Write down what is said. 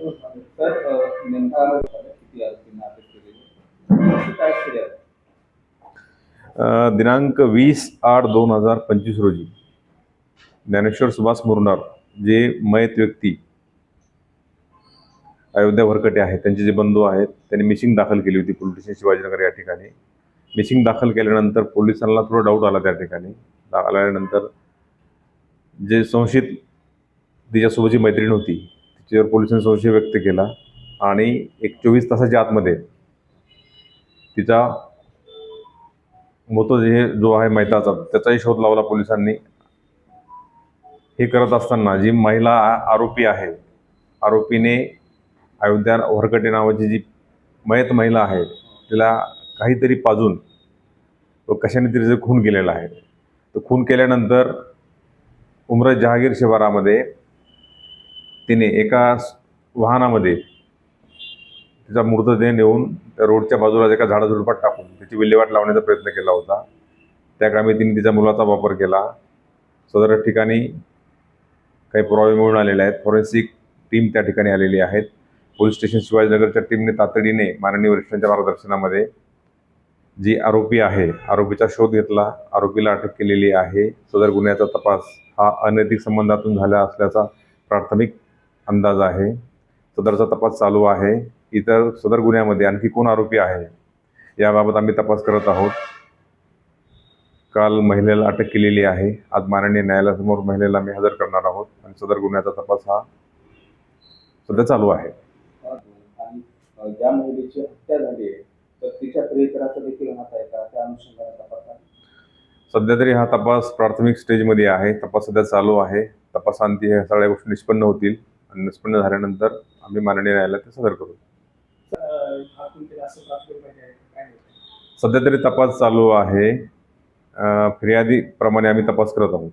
Sir नेमका किती काय दिनांक वीस आठ दोन हजार पंचवीस रोजी ज्ञानेश्वर सुभाष मुरनार जे मयत व्यक्ती अयोध्या भरकटे आहेत त्यांचे जे बंधू आहेत त्यांनी मिशिंग दाखल केली होती पोलीस स्टेशन शिवाजीनगर या ठिकाणी. मिशिंग दाखल केल्यानंतर पोलिसांना थोडा डाऊट आला त्या ठिकाणी. आल्यानंतर जे संशयित तिच्यासोबतची मैत्रीण होती तिच्यावर पोलिसांनी संशय व्यक्त केला आणि एक चोवीस तासाच्या आतमध्ये तिचा मृतदेह जो आहे मैताचा त्याचाही शोध लावला पोलिसांनी. हे करत असताना जी महिला आरोपी आहे आरोपीने अयोध्या वरकटे नावाची जी मयत महिला आहे तिला काहीतरी पाजून तो कशाने तरी जे खून केलेला आहे तो खून केल्यानंतर उमरत जहागीर शिवारामध्ये तिने एका वाहनामध्ये तिचा मृतदेह नेऊन त्या रोडच्या बाजूला एका झाडाझुडपात टाकून त्याची विल्हेवाट लावण्याचा प्रयत्न केला होता. त्या कामी तिने तिच्या मुलाचा वापर केला. सदर ठिकाणी काही पुरावे मिळून आलेले आहेत. फॉरेन्सिक टीम त्या ठिकाणी आलेली आहेत. पोलीस स्टेशन शिवाजीनगरच्या टीमने तातडीने माननीय वरिष्ठांच्या मार्गदर्शनामध्ये जी आरोपी आहे आरोपीचा शोध घेतला. आरोपीला अटक केलेली आहे. सदर गुन्ह्याचा तपास हा अनैतिक संबंधातून झाला असल्याचा प्राथमिक अंदाज आहे. सदरचा तपास चालू आहे. इतर सदर गुन्ह्यामध्ये आणखी कोण आरोपी आहे? याबाबत आम्ही तपास करत आहोत. काल महिलेला अटक केलेली आहे. आज माननीय न्यायालयासमोर महिलेला आम्ही हजर करणार आहोत आणि सदर गुन्ह्याचा तपास हा सध्या चालू आहे. सध्या तरी हा तपास प्राथमिक स्टेजमध्ये आहे. तपास सध्या चालू आहे. तपासांती ह्या सगळ्या गोष्टी निष्पन्न होतील. निष्पन्न झाल्यानंतर आम्ही माननीय न्यायालयात ते सादर करू. सध्या तरी तपास चालू आहे. फिर्यादीप्रमाणे आम्ही तपास करत आहोत.